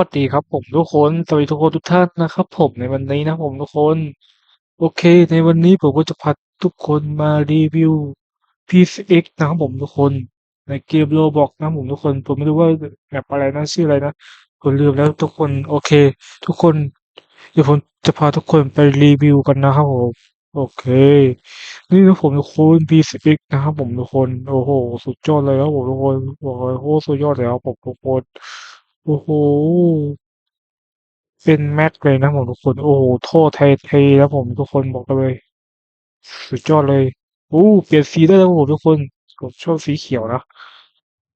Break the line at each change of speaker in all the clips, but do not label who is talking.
วัสดีครับผมทุกคนสวัสดีทุกคนทุกท่านนะครับ ผมในวันนี้นะผมทุกคน โอเค ในวันนี้ผมก็จะพาทุกคนมารีวิว PCX นะครับผมทุกคน ในเกม Roblox นะผมทุกคน ผมไม่รู้ว่าแบบอะไรนะชื่ออะไรนะผมลืมแล้วทุกคนโอเค ทุกคน เดี๋ยวผมจะพาทุกคนไปรีวิวกันนะครับผมโอเค นี่นะผมทุกคน PCX นะครับผมทุกคนโอ้โหสุดยอดเลยครับผมทุกคนบอกเลยโอ้สุดยอดเลยครับผมทุกคน โอ้โห เป็นแม็กเลยนะผมทุกคน โอ้โห โทษไทยเทแล้วผมทุกคนบอกเลย สุดยอดเลยโอ้เปลี่ยนสีได้แล้วผมทุกคนผมชอบสีเขียวนะ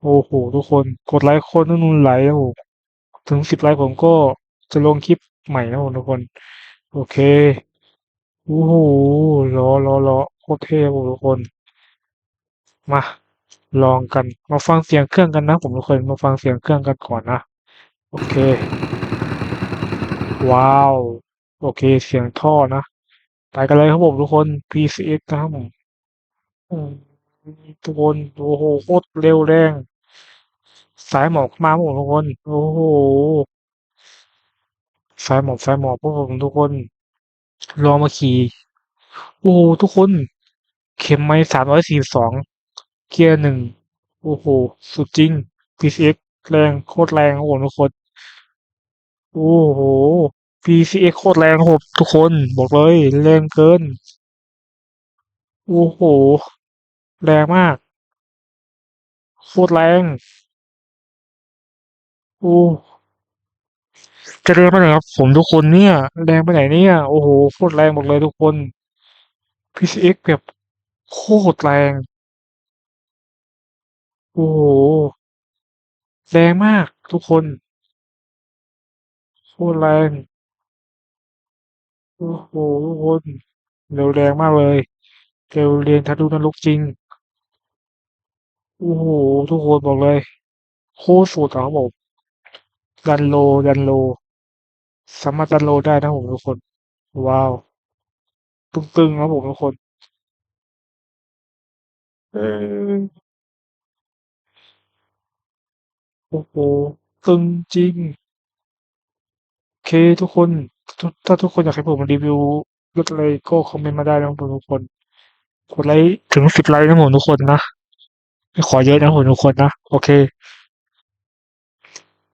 โอ้โห ทุกคน กดไลค์คนนู่นไลค์นะผมถึงสิบไลค์ผมก็จะลงคลิปใหม่นะผมทุกคน โอเค โอ้โหรอรอรอโคตรเท่ผมทุกคน มาลองกัน มาฟังเสียงเครื่องกันนะผมทุกคน มาฟังเสียงเครื่องกันก่อนนะ โอเค ว้าว โอเค เสียงท่อนะไปกันเลยครับผมทุกคน PCX นะครับผมทุกคนโอ้โหโคตรเร็วแรง สายหมอกมาครับผมทุกคน โอ้โห สายหมอกสายหมอกพวกผมทุกคนลอมาขี่โอ้โหทุกคน เข็มไม้สามร้อยสี่สองเกียร์หนึ่งโอ้โห สุดจริง PCX แรงโคตรแรงครับผมทุกคน โอ้โห PCX โคตรแรงครับทุกคนบอกเลยแรงเกิน โอ้โห แรงมาก โคตรแรง โอ้ จะแรงไปไหนครับ ผมทุกคนเนี่ย แรงไปไหนเนี่ย โอ้โห โคตรแรงบอกเลยทุกคน PCX แบบโคตรแรง โอ้โห แรงมากทุกคน โคตรแรงโอ้โหทุกคนเร็วแรงมากเลยเร็วเรียนทะลุนรกจริงโอ้โหทุกคนบอกเลย โคตรสุดอะครับผมดันโลดันโล สามารถดันโลได้นะผมทุกคน ว้าวตึงๆครับผมทุกคนเออโอ้โหตึงจริง เคทุกคนทุกถ้าทุกคนอยากให้ผมรีวิวรถอะไรก็คอมเมนต์มาได้นะผมทุกคนกดไลค์ถึงสิบไลค์นะผมทุกคนนะไม่ขอเยอะนะผมทุกคนนะ โอเค